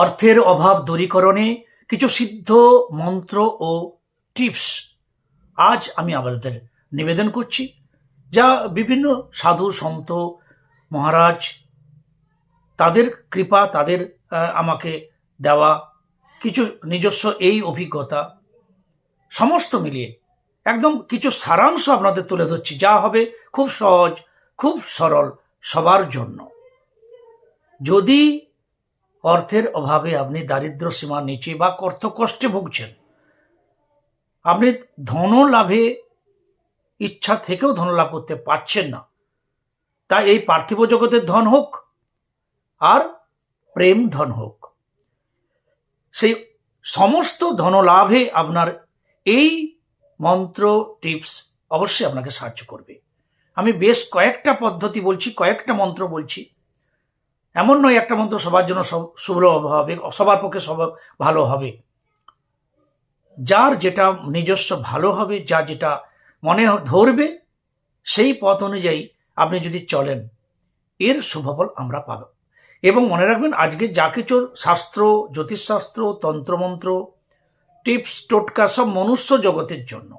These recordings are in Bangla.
অর্থের অভাব দূরীকরণে কিছু সিদ্ধ মন্ত্র ও টিপস। আজ আমি আপনাদের নিবেদন করছি, যা বিভিন্ন সাধু সন্ত, মহারাজ, তাদের কৃপা, তাদের আমাকে দেওয়া কিছু নিজস্ব এই অভিজ্ঞতা সমস্ত মিলিয়ে একদম কিছু সারাংশ আপনাদের তুলে ধরছি, যা হবে খুব সহজ, খুব সরল সবার জন্য। যদি অর্থের অভাবে আপনি দারিদ্র সীমার নিচে বা অর্থ কষ্টে ভুগছেন। আপনি ধন লাভে, ইচ্ছা থেকেও ধন লাভ করতে পারছেন না। তাই এই পার্থিব জগতের ধন হোক আর প্রেম ধন হোক। সেই সমস্ত ধনলাভে আপনার এই মন্ত্র, টিপস অবশ্যই আপনাকে সাহায্য করবে। আমি বেশ কয়েকটা পদ্ধতি বলছি, কয়েকটা মন্ত্র বলছি। এমন নয় একটা মন্ত্র সবার জন্য সুলভ হবে, সবার পক্ষে সব ভালো হবে। যার যেটা নিজস্ব ভালো হবে, যা যেটা মনে ধরবে, সেই পথ অনুযায়ী আপনি যদি চলেন, এর শুভফল আমরা পাব। এবং মনে রাখবেন, আজকে যা কিছু শাস্ত্র, জ্যোতিষশাস্ত্র, তন্ত্রমন্ত্র, টিপস, টোটকা, সব মনুষ্য জগতের জন্য।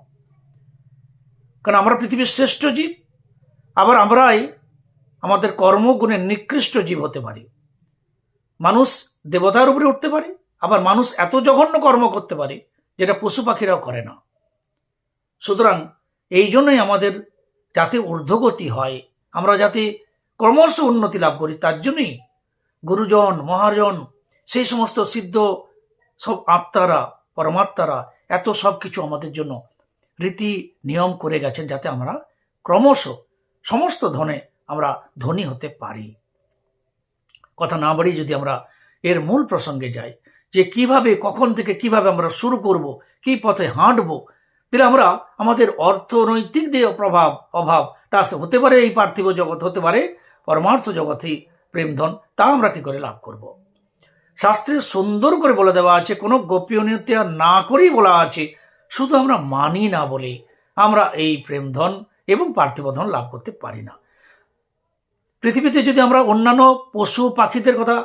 কারণ আমরা পৃথিবীর শ্রেষ্ঠ জীব, আবার আমরাই আমাদের কর্মগুণের নিকৃষ্ট জীব হতে পারি। মানুষ দেবতার উপরে উঠতে পারে, আবার মানুষ এত জঘন্য কর্ম করতে পারে যেটা পশু পাখিরাও করে না। সুতরাং এই জন্যই আমাদের যাতে ঊর্ধ্বগতি হয়, আমরা যাতে ক্রমশ উন্নতি লাভ করি, তার জন্যই গুরুজন, মহাজন, সেই সমস্ত সিদ্ধ সব আত্মারা, পরমাত্মারা এত সব কিছু আমাদের জন্য রীতি নিয়ম করে গেছেন যাতে আমরা ক্রমশ সমস্ত ধনে আমরা ধনী হতে পারি। কথা না বাড়িয়ে যদি আমরা এর মূল প্রসঙ্গে যাই, যে কীভাবে, কখন থেকে কীভাবে আমরা শুরু করব, কি পথে হাঁটব, তাহলে আমরা আমাদের অর্থনৈতিক যে প্রভাব, অভাব, তা হতে পারে এই পার্থিব জগৎ, হতে পারে পরমার্থ জগতেই প্রেমধন তা আমরা কি করে লাভ করব? শাস্ত্রে সুন্দর করে বলে দেওয়া আছে, কোনো গোপনীয়তা না করেই বলা আছে, শুধু আমরা মানি না বলে আমরা এই প্রেমধন এবং পার্থিব ধন লাভ করতে পারি না। পৃথিবীতে যদি আমরা অন্যান্য পশু পাখিদের কথা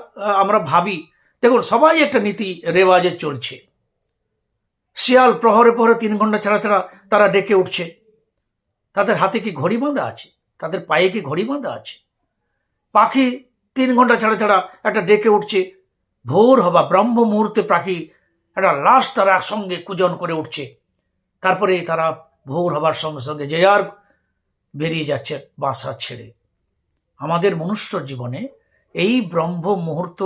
আমরা ভাবি, দেখুন, সবাই একটা নীতি রেওয়াজে চলছে। শিয়াল প্রহরে প্রহরে তিন ঘণ্টা ছাড়া ছাড়া তারা ডেকে উঠছে। তাদের হাতে কি ঘড়ি বাঁধা আছে? তাদের পায়ে কি ঘড়ি বাঁধা আছে? পাখি তিন ঘণ্টা ছাড়া ছাড়া একটা ডেকে উঠছে। ভোর হবা, ব্রহ্ম মুহূর্তে পাখি একটা লাশ তারা একসঙ্গে কুজন করে উঠছে। তারপরে তারা ভোর হবার সঙ্গে সঙ্গে যে আর বেরিয়ে যাচ্ছে বাসা ছেড়ে। আমাদের মনুষ্য জীবনে এই ব্রহ্ম মুহূর্ত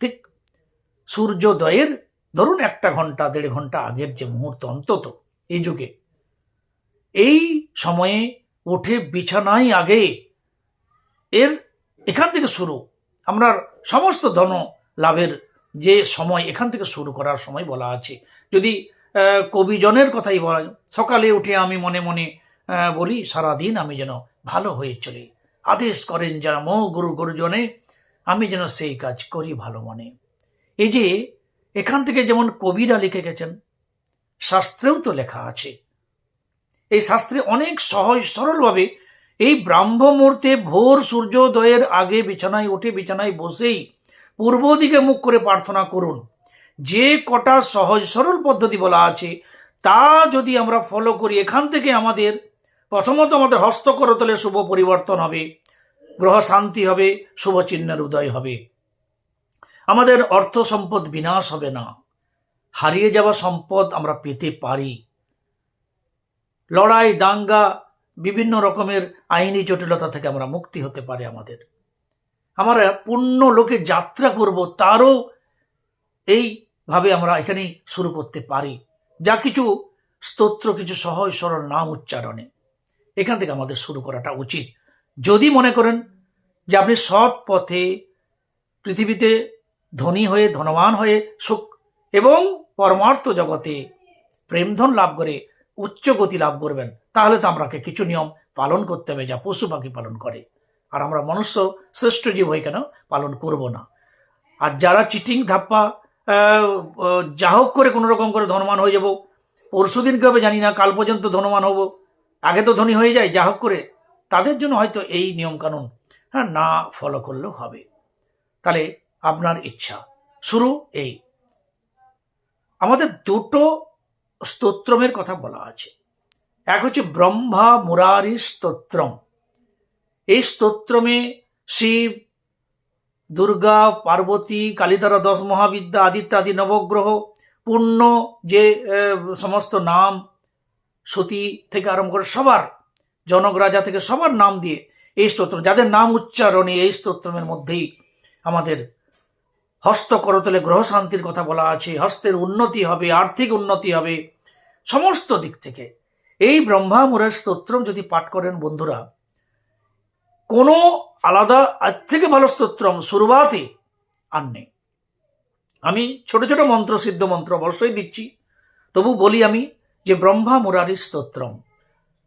ঠিক সূর্যোদয়ের ধরুন একটা ঘণ্টা, দেড় ঘণ্টা আগের যে মুহূর্ত অন্তত এই যুগে, এই সময়ে উঠে বিছানায় আগে এর এখান থেকে শুরু, আমরা সমস্ত ধন লাভের যে সময় এখান থেকে শুরু করার সময় বলা আছে। যদি কবিজনের কথাই বলা সকালে উঠে আমি মনে মনে বলি, সারাদিন আমি যেন ভালো হয়ে চলি। আদেশ করেন যারা মো গুরু গুরুজনে, আমি যেন সেই কাজ করি ভালো মনে। এই যে, এখান থেকে যেমন কবিরা লিখে গেছেন, শাস্ত্রেও তো লেখা আছে। এই শাস্ত্রে অনেক সহজ সরলভাবে এই ব্রাহ্ম মুহূর্তে ভোর সূর্যোদয়ের আগে বিছানায় উঠে বিছানায় বসেই পূর্ব দিকে মুখ করে প্রার্থনা করুন। যে কটা সহজ সরল পদ্ধতি বলা আছে, তা যদি আমরা ফলো করি, এখান থেকে আমাদের প্রথমত আমাদের হস্তকরতলে শুভ পরিবর্তন হবে, গ্রহ শান্তি হবে, শুভ চিহ্নের উদয় হবে। আমাদের অর্থ সম্পদ বিনাশ হবে না। হারিয়ে যাওয়া সম্পদ আমরা পেতে পারি। লড়াই, দাঙ্গা, বিভিন্ন রকমের আইনি জটিলতা থেকে আমরা মুক্তি হতে পারে আমাদের। আমরা পূর্ণ লোকে যাত্রা করব, তারও এইভাবে আমরা এখানেই শুরু করতে পারি। যা কিছু স্তোত্র, কিছু সহজ, সরল নাম উচ্চারণে। এখান থেকে আমাদের শুরু করাটা উচিত। যদি মনে করেন যে আপনি সৎ পথে পৃথিবীতে ধনী হয়ে, ধনবান হয়ে, সুখ এবং পরমার্থ জগতে প্রেমধন লাভ করে, উচ্চ গতি লাভ করবেন, তাহলে তো আমরাকে কিছু নিয়ম পালন করতে হবে যা পশু পাখি পালন করে। আর আমরা মনুষ্য শ্রেষ্ঠ জীব হয়ে কেন পালন করব না। আর যারা চিটিং ধাপ্পা যা হোক করে কোনো রকম করে ধনবান হয়ে যাব পরশু দিন কবে জানি না, কাল পর্যন্ত ধনবান হব। আগে তো ধনী হয়ে যায়, যা হোক করে। তাদের জন্য হয়তো এই নিয়মকানুন হ্যাঁ না ফলো করলেও হবে। তাহলে আপনার ইচ্ছা। শুরু এই। আমাদের দুটো স্তোত্রমের কথা বলা আছে। এক হচ্ছে ব্রহ্মা মুরারি স্তোত্রম। এই স্তোত্রমে শিব, দুর্গা, পার্বতী কালিতারা দশ মহাবিদ্যা আদিত্য আদি নবগ্রহ পূর্ণ যে সমস্ত নাম সতী থেকে আরম্ভ করে সবার, জনক রাজা থেকে সবার নাম দিয়ে এই স্তোত্র, যাদের নাম উচ্চারণে এই স্তোত্রমের মধ্যেই আমাদের হস্ত করতলে গ্রহ শান্তির কথা বলা আছে, হস্তের উন্নতি হবে, আর্থিক উন্নতি হবে, সমস্ত দিক থেকে। এই ব্রহ্মামুরের স্তোত্রম যদি পাঠ করেন বন্ধুরা, কোনো আলাদা, আজ থেকে ভালো স্তোত্রম শুরুবাতে আর নেই। আমি ছোট ছোট মন্ত্র, সিদ্ধ মন্ত্র অবশ্যই দিচ্ছি, তবু বলি আমি যে ব্রহ্মা মুরারি স্তোত্রম,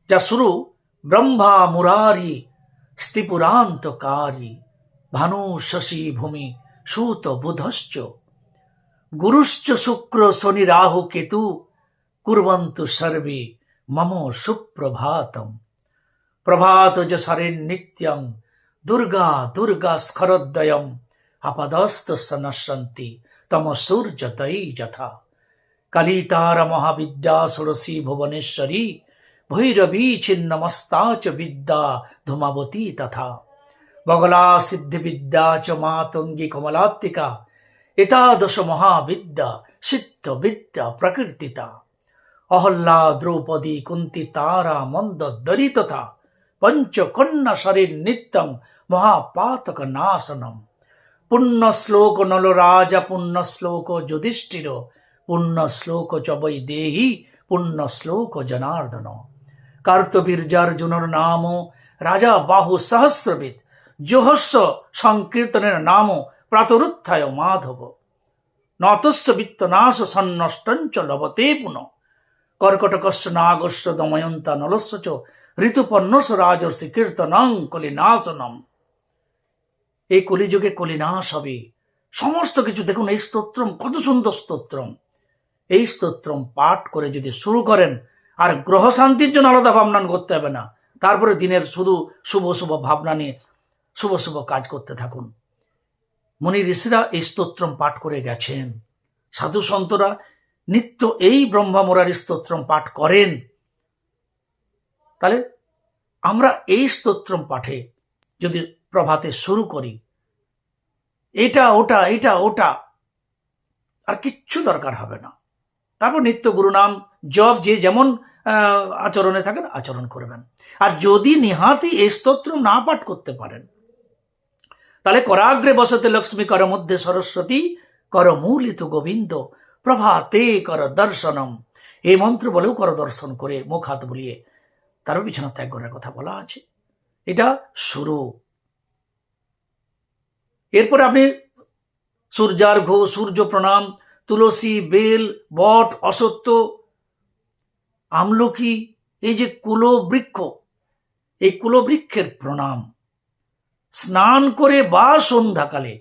যা শুরু ব্রহ্মা মুরারি স্তিপুরান্তকারী, ভানু শশী ভূমি সুত বুধশ্চ, গুরুশ্চ শুক্র শনি রাহু কেতু, কুর্বন্তু সর্বে মম সুপ্রভাতম। প্রভাত যশরের নিত্যং, দুর্গা দুর্গা স্খরোদ্দয়ম আপদস্ত সনশন্তি তম সূর্যতৈ যথা কালিতার মহাবিদ্যা ষোড়শী ভুবনেশ্বরী, ভৈরবী ছিন্নমস্তা চ বিদ্যা ধূমাবতী তথা। বগলা সিদ্ধিবিদ্যা চ মাতঙ্গী কমলাত্মিকা এতাদশ মহাবিদ্যা সিদ্ধ বিদ্যা প্রকীর্তিতা অহল্লা দ্রৌপদী কুন্তি তারা মন্দ দরিতথা পঞ্চকন্যা শরীর নিত্যং মহাপাতক নাশনম পুণ্য শ্লোক নলরাজ পুণ্য শ্লোক যুধিষ্ঠির পুণ্য শ্লোক চ বৈ দেহি পুণ্য শ্লোক জনার্দন কার্তবীর্যার্জুনর নাম রাজা বাহু সহস্রবিদ জোহস্য সংকীর্তনের নাম প্রাতরুত্থায় মাধব নতস্য বিত্তনাশ সন্নষ্টঞ্চ লবতে পুনঃ কর্কটকস্য নাগস্য দময়ন্তা নলস্য চ ঋতুপর্ণস রাজর্ষি কীর্তনং কলিনাশনম এই কলিযুগে কলিনাশ হবে। সমস্ত কিছু দেখুন, এই স্তোত্রম, কত সুন্দর স্তোত্রম। এই স্তোত্রম পাঠ করে যদি শুরু করেন, আর গ্রহ শান্তির জন্য আলাদা ভাবনা করতে হবে না। তারপরে দিনের শুধু শুভ শুভ ভাবনা নিয়ে শুভ শুভ কাজ করতে থাকুন। মুনি ঋষিরা এই স্তোত্রম পাঠ করে গেছেন। সাধু সন্তরা নিত্য এই ব্রহ্মামুরারি স্তোত্রম পাঠ করেন। তাহলে আমরা এই স্তোত্রম পাঠে যদি প্রভাতে শুরু করি, এটা ওটা এটা ওটা, আর কিচ্ছু দরকার হবে না। তারপর নিত্য গুরু নাম জব যে যেমন আচরণে থাকেন, আচরণ করবেন। আর যদি নিহাতি এই স্তোত্র না পাঠ করতে পারেন, তাহলে করাগ্রে বসতে লক্ষ্মী কর মধ্যে সরস্বতী, কর মূলিত গোবিন্দ, প্রভাতে কর দর্শনম। এই মন্ত্র বলেও কর দর্শন করে মুখ হাত বুলিয়ে তারও বিছানা ত্যাগ করার কথা বলা আছে। এটা শুরু। এরপরে আপনি সূর্যার্ঘ সূর্য প্রণাম তুলসী, বেল, বট অসত্য আমলকি, এই যে কুলবৃক্ষ, এই কুলবৃক্ষের প্রণাম। স্নান করে বা সন্ধ্যাকালে,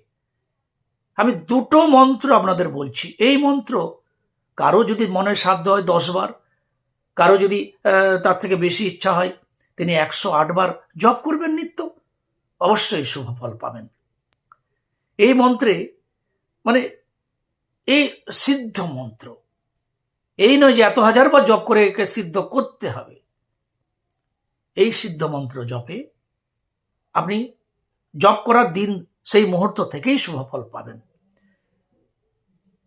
আমি দুটো মন্ত্র আপনাদের বলছি। এই মন্ত্র কারও যদি মনে সাধ্য হয় দশ বার, কারও যদি তার থেকে বেশি ইচ্ছা হয়, তিনি একশো বার জপ করবেন নিত্য। অবশ্যই শুভ ফল পাবেন। এই মন্ত্রে মানে এই সিদ্ধ মন্ত্র। এই নয় যে এত হাজার বার জপ করে একে সিদ্ধ করতে হবে। এই সিদ্ধ মন্ত্র জপে আপনি জপ করার দিন সেই মুহূর্ত থেকেই শুভ ফল পাবেন।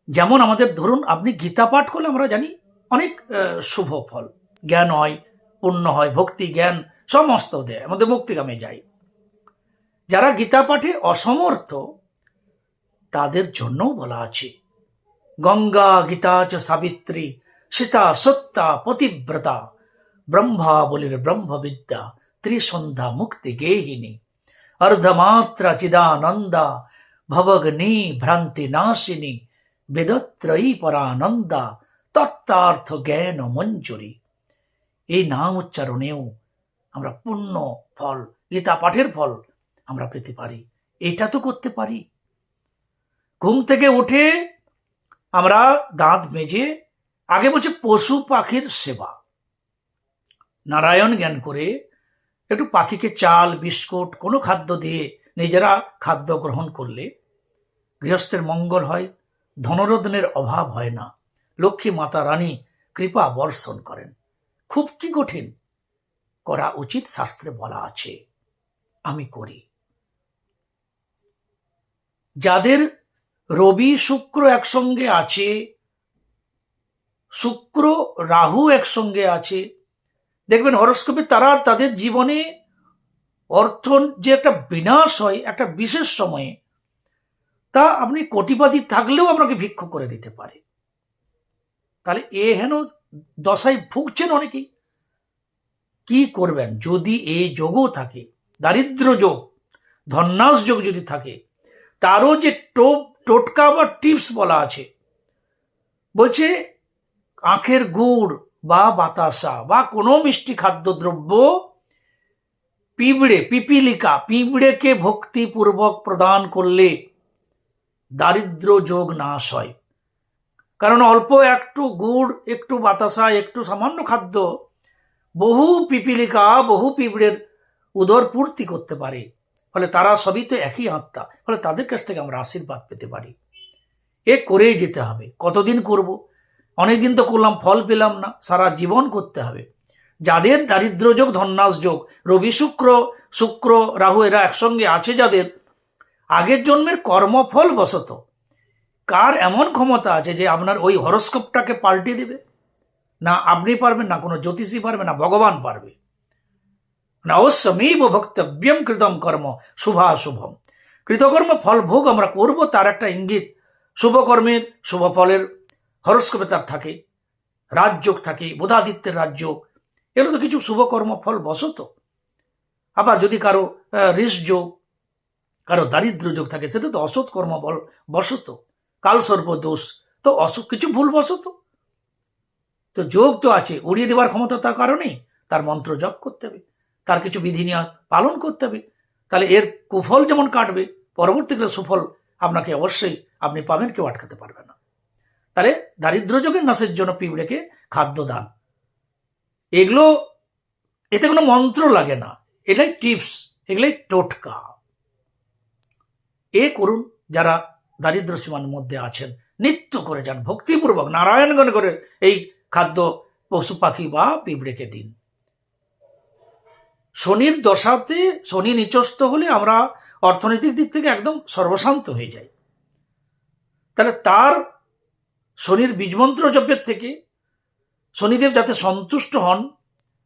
যেমন আমাদের ধরুন, আপনি গীতা পাঠ করলে আমরা জানি অনেক শুভ ফল। জ্ঞান হয়, পুণ্য হয়, ভক্তি, জ্ঞান, সমস্ত দেয়, আমাদের মুক্তিগামে যাই। যারা গীতা পাঠে অসমর্থ, তাদের জন্যও বলা আছে গঙ্গা গীতা চ সাবিত্রী, সীতা সত্তা পতিব্রতা, ব্রহ্মা বলির ব্রহ্মবিদ্যা, ত্রিসন্ধ্যা মুক্তি গেহিনী, অর্ধমাত্রা চিদানন্দা, ভবগ্নি ভ্রান্তি নাশিনী, বেদত্রয়ী পরানন্দা, তত্ত্বার্থ জ্ঞান মঞ্জুরি। এই নাম উচ্চারণেও আমরা পূর্ণ ফল, গীতা পাঠের ফল আমরা পেতে পারি। এটা তো করতে পারি। ঘুম থেকে উঠে আমরা দাঁত মেজে আগে বলছে পশু পাখির সেবা। নারায়ণ জ্ঞান করে একটু পাখিকে চাল, বিস্কুট, কোনো খাদ্য দিয়ে নিজেরা খাদ্য গ্রহণ করলে গৃহস্থের মঙ্গল হয়, ধনরত্নের অভাব হয় না। লক্ষ্মী মাতা রানী কৃপা বর্ষণ করেন। খুব কি কঠিন? করা উচিত শাস্ত্রে বলা আছে। আমি করি। যাদের রবি শুক্র একসঙ্গে আছে, শুক্র রাহু একসঙ্গে আছে। দেখবেন হরস্কোপে তারা তাদের জীবনে অর্থ যে একটা বিনাশ হয়, একটা বিশেষ সময়ে, তা আপনি কোটিপতি থাকলেও আপনাকে ভিক্ষ করে দিতে পারে। তাহলে এ হেন দশায় ভুগছেন অনেকেই। কি করবেন? যদি এই যোগও থাকে, দারিদ্র যোগ, ধন্যাস যোগ যদি থাকে, তারও যে টোপ টোটকা বা টিপস বলা আছে। বলছে, আখের গুড় বা বাতাসা বা কোনো মিষ্টি খাদ্যদ্রব্য পিঁপড়ে, পিপিলিকা, পিঁপড়েকে ভক্তিপূর্বক প্রদান করলে দারিদ্র যোগ নাশ হয়। কারণ অল্প একটু গুড়, একটু বাতাসা, একটু সামান্য খাদ্য বহু পিপিলিকা, বহু পিঁপড়ের উদর পূর্তি করতে পারে। ফলে তারা সবই তো একই আত্মা, ফলে তাদের কাছ থেকে আমরা আশীর্বাদ পেতে পারি। এ করেই যেতে হবে। কতদিন করব? অনেকদিন তো করলাম, ফল পেলাম না, সারা জীবন করতে হবে। যাদের দারিদ্র যোগ, ধন্যাস যোগ, রবি শুক্র শুক্র, রাহু এরা একসঙ্গে আছে যাদের আগের জন্মের কর্মফল বশত কার এমন ক্ষমতা আছে যে আপনার ওই হরস্কোপটাকে পাল্টে দেবে? না আপনি পারবেন, না কোনো জ্যোতিষী পারবে, না ভগবান পারবে। না ভক্তব্যম কৃতম কর্ম শুভাশুভম কৃতকর্ম ফল ভোগ আমরা করব, তার একটা ইঙ্গিত। শুভকর্মের শুভ ফলের হরস্কোপে তার থাকে, রাজযোগ থাকে, বোধাদিত্যের রাজযোগ। এগুলো তো কিছু শুভকর্ম ফল বসত আবার যদি কারও ঋষ যোগ কারও দারিদ্র যোগ থাকে সেটা তো অসৎ কর্ম বল বসত কালসর্প দোষ, তো অসৎ কিছু ভুল বসত তো যোগ তো আছে, উড়িয়ে দেওয়ার ক্ষমতা তার কারণেই, তার মন্ত্র জপ করতে হবে। তার কিছু বিধিনিয়ম পালন করতে হবে। তাহলে এর কুফল যেমন কাটবে, পরবর্তীকালে সুফল আপনাকে অবশ্যই আপনি পাবেন, কেউ আটকাতে পারবে না। তাহলে দারিদ্র যোগের নাশের জন্য পিঁপড়েকে খাদ্য দান। এগুলো, এতে কোনো মন্ত্র লাগে না। এটাই টিপস, এগুলাই টোটকা। এ করুন, যারা দারিদ্র সীমার মধ্যে আছেন, নিত্য করে যান, ভক্তিপূর্বক নারায়ণগণ করে এই খাদ্য পশু পাখি বা পিঁপড়েকে দিন। শনির দশাতে শনি নিচস্ত হলে আমরা অর্থনৈতিক দিক থেকে একদম সর্বশান্ত হয়ে যাই। তাহলে তার শনির বীজমন্ত্র জপের থেকে শনিদেব যাতে সন্তুষ্ট হন,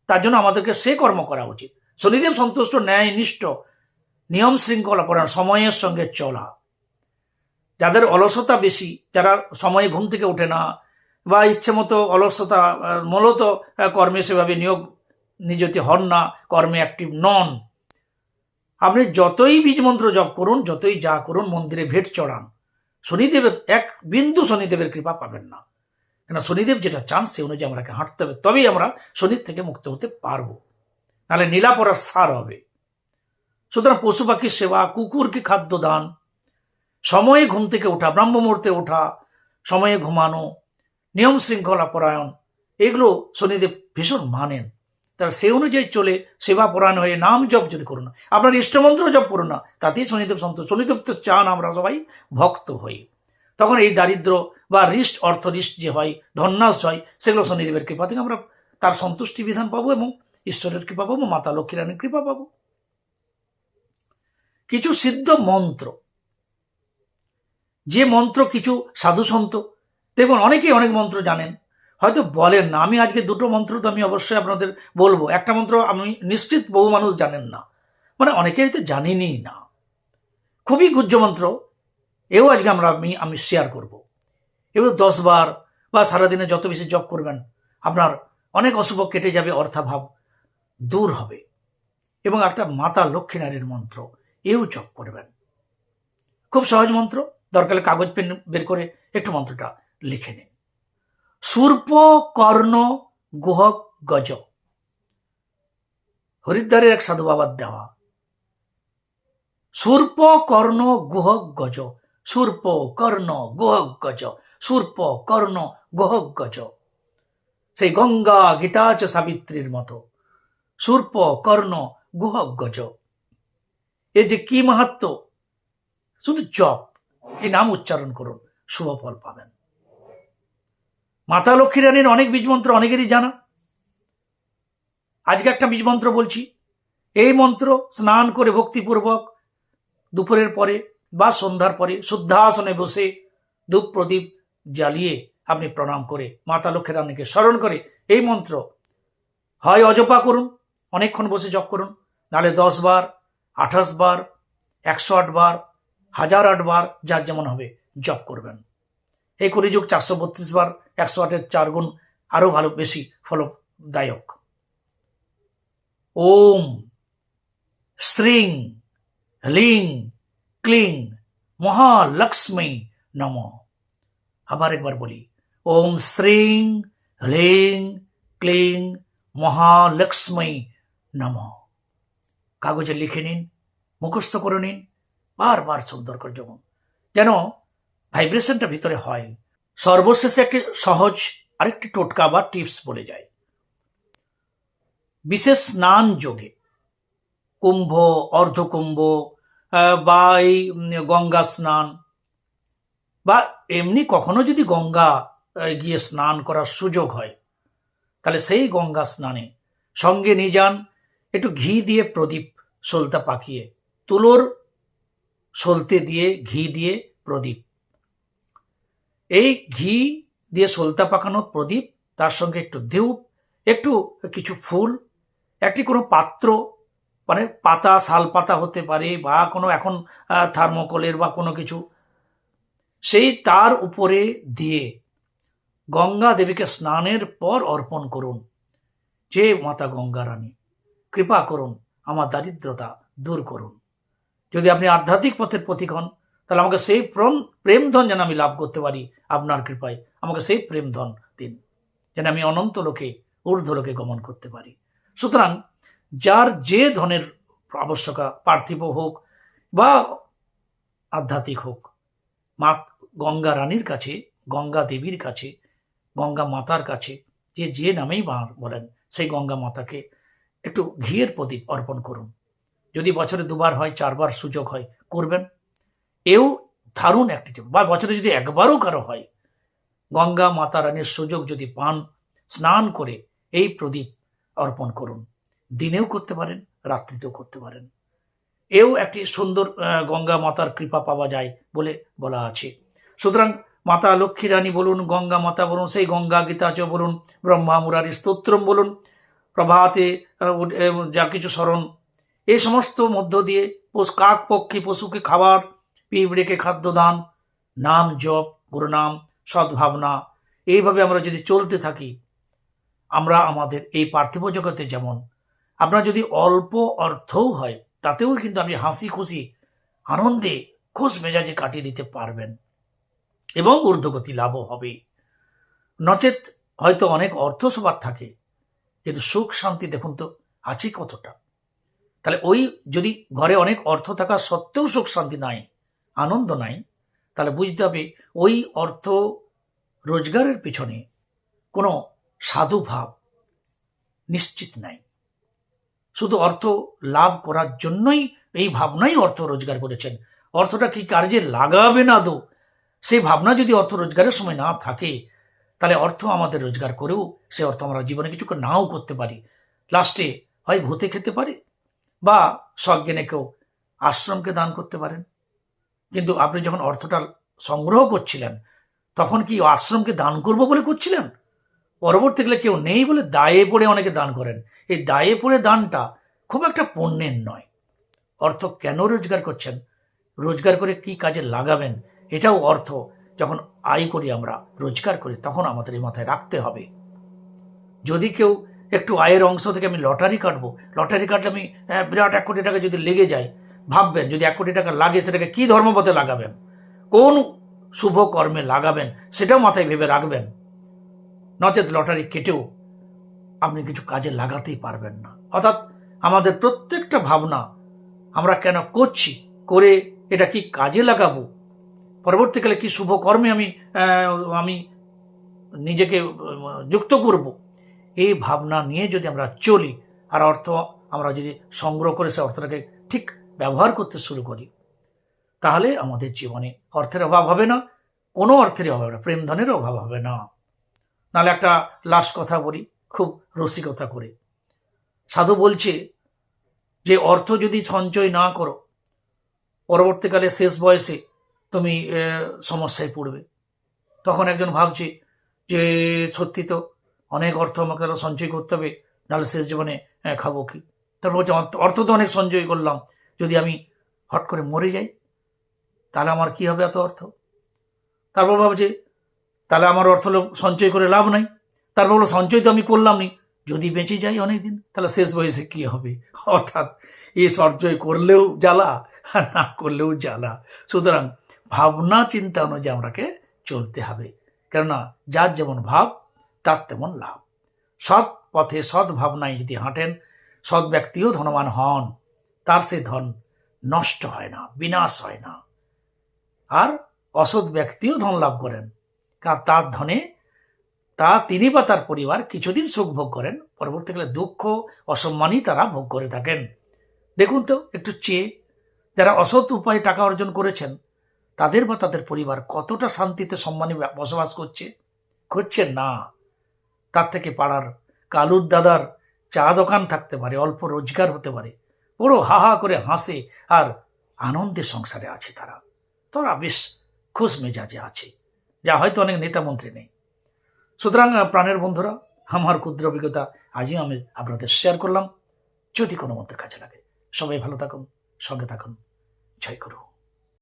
তার জন্য আমাদেরকে সে কর্ম করা উচিত। শনিদেব সন্তুষ্ট, ন্যায়, নিষ্ঠ, নিয়ম শৃঙ্খলা পড়ান সময়ের সঙ্গে চলা। যাদের অলসতা বেশি, যারা সময়ে ঘুম থেকে ওঠে না বা ইচ্ছে মতো অলসতা মূলত কর্মে সেভাবে নিয়োগ নিযতি হন না, কর্মে অ্যাক্টিভ নন। আপনি যতই বীজমন্ত্র জপ করুন, যতই যা করুন, মন্দিরে ভেট চড়ান। শনিদেবের এক বিন্দু শনিদেবের কৃপা পাবেন না। কেন, শনিদেব যেটা চান, সে অনুযায়ী আমাকে হাঁটতে হবে। তবেই আমরা শনির থেকে মুক্ত হতে পারব। নাহলে নীলাপরার সার হবে। সুতরাং পশু পাখির সেবা, কুকুরকে খাদ্য দান, সময়ে ঘুম থেকে ওঠা, ব্রাহ্ম মুহূর্তে ওঠা, সময়ে ঘুমানো, নিয়ম শৃঙ্খলা পরায়ণ, এগুলো শনিদেব ভীষণ মানেন। তারা সে অনুযায়ী চলে সেবা পরায়ণ হয়ে নাম জপ যদি করুন আপনার ইষ্টমন্ত্র জপ করুন না, তাতেই শনিদেব সন্তোষ শনিদেব তো চান আমরা সবাই ভক্ত হই তখন এই দারিদ্র বা রিষ্ট অর্থ রিষ্ট যে হয়, ধন্যাস হয়, সেগুলো শনিদেবের কৃপা থেকে আমরা তার সন্তুষ্টি বিধান পাবো এবং ঈশ্বরের কৃপা পাবো, মাতা লক্ষ্মী রানীর কৃপা পাবো। কিছু সিদ্ধ মন্ত্র। যে মন্ত্র কিছু সাধু সন্ত, দেখুন অনেকেই অনেক মন্ত্র জানেন হয়তো বলেন না। আমি আজকে দুটো মন্ত্র তো আমি অবশ্যই আপনাদের বলব। একটা মন্ত্র আমি নিশ্চিত বহু মানুষ জানেন না। মানে অনেকে হয়তো জানেনই না। খুবই গুজ্জ মন্ত্র। এও আজকে আমরা আমি আমি শেয়ার করব। এগুলো দশ বার বা সারাদিনে যত বেশি জব করবেন, আপনার অনেক অশুভ কেটে যাবে, অর্থাভাব দূর হবে। এবং একটা মাতা লক্ষ্মী নারীর মন্ত্র, এও জপ করবেন। খুব সহজ মন্ত্র। দরকার কাগজ, পেন বের করে একটু মন্ত্রটা লিখে নিন। সূর্প কর্ণ গুহক গজ। হরিদ্বারের এক সাধু বাবার দেওয়া। সূর্প কর্ণ গুহক গজ। সূর্প কর্ণ গুহক গজ। সূর্প কর্ণ গুহক গজ। সেই গঙ্গা গীতাচ সাবিত্রীর মতো। সূর্প কর্ণ গুহক গজ। এ যে কি মাহাত্ম? শুধু জপ। এই নাম উচ্চারণ করুন। শুভ ফল পাবেন। মাতা লক্ষ্মী রানীর অনেক বীজমন্ত্র অনেকেরই জানা। আজকে একটা বীজমন্ত্র বলছি। এই মন্ত্র স্নান করে ভক্তিপূর্বক দুপুরের পরে বা সন্ধ্যার পরে শুদ্ধাসনে বসে ধূপ প্রদীপ জ্বালিয়ে আপনি প্রণাম করে মাতা লক্ষ্মী রানীকে স্মরণ করে এই মন্ত্র। হয় অজপা করুন, অনেকক্ষণ বসে জপ করুন, নাহলে দশ বার, আঠাশ বার, একশো আট বার, হাজার আট বার, যার যেমন হবে জপ করবেন। এই কলিযুগ চারশো বত্রিশ বার একশো আটের চার গুণ আরও ভালো, বেশি ফলদায়ক। ওম, শ্রীং হ্লিং ক্লিং, মহালক্ষ্মী নম। আবার একবার বলি, ওম শ্রীং হ্লিং ক্লিং, মহালক্ষ্মী নম। কাগজে লিখে নিন, মুখস্থ করে নিন, বারবার সুন্দর করে যেন ভাইব্রেশনটা ভিতরে হয়। সর্বশেষে একটি সহজ আরেকটি টোটকা বা টিপস বলে যায় বিশেষ স্নান যোগে কুম্ভ, অর্ধকুম্ভ বা এই গঙ্গা স্নান বা এমনি কখনো যদি গঙ্গা গিয়ে স্নান করার সুযোগ হয়, তাহলে সেই গঙ্গা স্নানে সঙ্গে নিয়ে যান, একটু ঘি দিয়ে প্রদীপ সলতা পাকিয়ে, তুলোর সলতে দিয়ে, ঘি দিয়ে প্রদীপ। এই ঘি দিয়ে সলতা পাকানো প্রদীপ, তার সঙ্গে একটু ধূপ একটু কিছু ফুল, একটি কোনো পাত্র মানে পাতা শাল পাতা হতে পারে বা কোনো এখন থার্মোকলের বা কোনো কিছু, সেই তার উপরে দিয়ে গঙ্গা দেবীকে স্নানের পর অর্পণ করুন। যে মাতা গঙ্গা রানী। কৃপা করুন, আমার দারিদ্রতা দূর করুন। যদি আপনি আধ্যাত্মিক পথের প্রতীক হন তাহলে আমাকে সেই প্রেম প্রেমধন যেন আমি লাভ করতে পারি আপনার কৃপায়। আমাকে সেই প্রেমধন দিন, যেন আমি অনন্ত লোকে, ঊর্ধ্ব লোকে গমন করতে পারি। সুতরাং যার যে ধনের আবশ্যকা, পার্থিব হোক বা আধ্যাত্মিক হোক, মা গঙ্গা রানীর কাছে, গঙ্গা দেবীর কাছে, গঙ্গা মাতার কাছে, যে যে নামেই বলেন, সেই গঙ্গা মাতাকে একটু ঘিয়ের প্রদীপ অর্পণ করুন। যদি বছরে দুবার হয়, চারবার সুযোগ হয়, করবেন। এও দারুণ একটি। বা বছরে যদি একবারও কারও হয়, গঙ্গা মাতা রানীর সুযোগ যদি পান, স্নান করে এই প্রদীপ অর্পণ করুন। দিনেও করতে পারেন, রাত্রিতেও করতে পারেন। এও একটি সুন্দর গঙ্গা মাতার কৃপা পাওয়া যায় বলে বলা আছে। সুতরাং মাতা লক্ষ্মী রানী বলুন, গঙ্গা মাতা বলুন, সেই গঙ্গা গীতাচ বলুন, ব্রহ্মা মুরারি স্তোত্রম বলুন, প্রভাতে যা কিছু স্মরণ, এই সমস্ত মধ্য দিয়ে কাক, পক্ষী, পশুকে খাবার পিঁপড়েকে খাদ্যদান, নাম জপ গুরুনাম সদ্ভাবনা, এইভাবে আমরা যদি চলতে থাকি, আমরা আমাদের এই পার্থিব জগতে যেমন আপনার যদি অল্প অর্থও হয়, তাতেও কিন্তু আপনি হাসি খুশি, আনন্দে খুশ মেজাজে কাটিয়ে দিতে পারবেন এবং ঊর্ধ্বগতি লাভও হবে। নচেত হয়তো অনেক অর্থ সবার থাকে, কিন্তু সুখ শান্তি দেখুন তো, আছে কতটা? তাহলে ওই যদি ঘরে অনেক অর্থ থাকা সত্ত্বেও সুখ শান্তি নাই আনন্দ নাই, তাহলে বুঝতে হবে ওই অর্থ রোজগারের পিছনে কোনো সাধুভাব নিশ্চিত নাই। শুধু অর্থ লাভ করার জন্যই এই ভাবনাই অর্থ রোজগার করেছেন। অর্থটা কি কার্যে লাগাবে না দো? সেই ভাবনা যদি অর্থ রোজগারের সময় না থাকে, তাহলে অর্থ আমাদের রোজগার করেও সে অর্থ আমরা জীবনে কিছু নাও করতে পারি। লাস্টে হয় ভূতে খেতে পারে বা সজ্ঞানে কেউ আশ্রমকে দান করতে পারেন। কিন্তু আপনি যখন অর্থটা সংগ্রহ করছিলেন তখন কি আশ্রমকে দান করব বলে করছিলেন? পরবর্তীকালে কেউ নেই বলে দায়ে পড়ে অনেকে দান করেন। এই দায়ে পড়ে দানটা খুব একটা পণ্যের নয়। অর্থ কেন রোজগার করছেন? রোজগার করে কি কাজে লাগাবেন? এটাও অর্থ যখন আয় করি আমরা রোজগার করি তখন আমাদের এই মাথায় রাখতে হবে। যদি কেউ একটু আয়ের অংশ থেকে আমি লটারি কাটবো লটারি কাটলে আমি আহ, বিরাট এক কোটি টাকা যদি লেগে যায় ভাববেন, যদি এক কোটি টাকা লাগে, সেটাকে কি ধর্মপথে লাগাবেন? কোন শুভ কর্মে লাগাবেন, সেটাও মাথায় ভেবে রাখবেন। নচেত লটারি কেটেও আপনি কিছু কাজে লাগাতেই পারবেন না। অর্থাৎ আমাদের প্রত্যেকটা ভাবনা আমরা কেন করছি, করে এটা কি কাজে লাগাবো? পরবর্তীকালে কি শুভ কর্মে আমি আমি নিজেকে যুক্ত করব? এই ভাবনা নিয়ে যদি আমরা চলি, আর অর্থ আমরা যদি সংগ্রহ করে সে অর্থটাকে ঠিক ব্যবহার করতে শুরু করি, তাহলে আমাদের জীবনে অর্থের অভাব হবে না, কোনো অর্থেরই অভাব না, প্রেম ধনের অভাব হবে না। নাহলে একটা লাস্ট কথা বলি, খুব রসিকতা করে। সাধু বলছে যে, অর্থ যদি সঞ্চয় না করো, পরবর্তীকালে শেষ বয়সে তুমি সমস্যায় পড়বে। তখন একজন ভাবছে যে, সত্যি তো অনেক অর্থ আমাকে সঞ্চয় করতে হবে, নাহলে শেষ জীবনে খাব কি? তারপর অর্থ- অর্থ তো অনেক সঞ্চয় করলাম যদি আমি হট করে মরে যাই, তাহলে আমার কি হবে এত অর্থ? তারপর ভাবছে, তাহলে আমার অর্থ সঞ্চয় করে লাভ নাই। তারপর বলো সঞ্চয় তো আমি করলাম নি। যদি বেঁচে যাই অনেক দিন তাহলে শেষ বয়সে কি হবে? অর্থাৎ এ সঞ্চয় করলেও জ্বালা, আর না করলেও জ্বালা। সুতরাং ভাবনা চিন্তা অনুযায়ী আমাকে চলতে হবে। কেননা যার যেমন ভাব, তার তেমন লাভ। সৎ পথে সৎ ভাবনায় যদি হাঁটেন, সৎ ব্যক্তিও ধনবান হন। তার সে ধন নষ্ট হয় না, বিনাশ হয় না। আর অসৎ ব্যক্তিও ধন লাভ করেন। কারণ তার ধনে তা তিনি বা তার পরিবার কিছুদিন সুখ ভোগ করেন, পরবর্তীকালে দুঃখ, অসম্মানই তারা ভোগ করে থাকেন। দেখুন তো, একটু চেয়ে, যারা অসৎ উপায়ে টাকা অর্জন করেছেন, তাদের বা তাদের পরিবার কতটা শান্তিতে সম্মানে বসবাস করছে? করছেন না। তার থেকে পাড়ার কালুর দাদার চা দোকান থাকতে পারে, অল্প রোজগার হতে পারে। হা হা করে হাসে আর আনন্দে সংসারে আছে তারা। তারা বেশ খুশ মেজাজে আছে, যা হয়তো অনেক নেতা মন্ত্রী নেই। সুতরাং প্রাণের বন্ধুরা, আমার ক্ষুদ্র অভিজ্ঞতা আজই আমি আপনাদের শেয়ার করলাম। যদি কোনো মন্ত্রের কাজে লাগে, সবাই ভালো থাকুন, সঙ্গে থাকুন। জয় করুন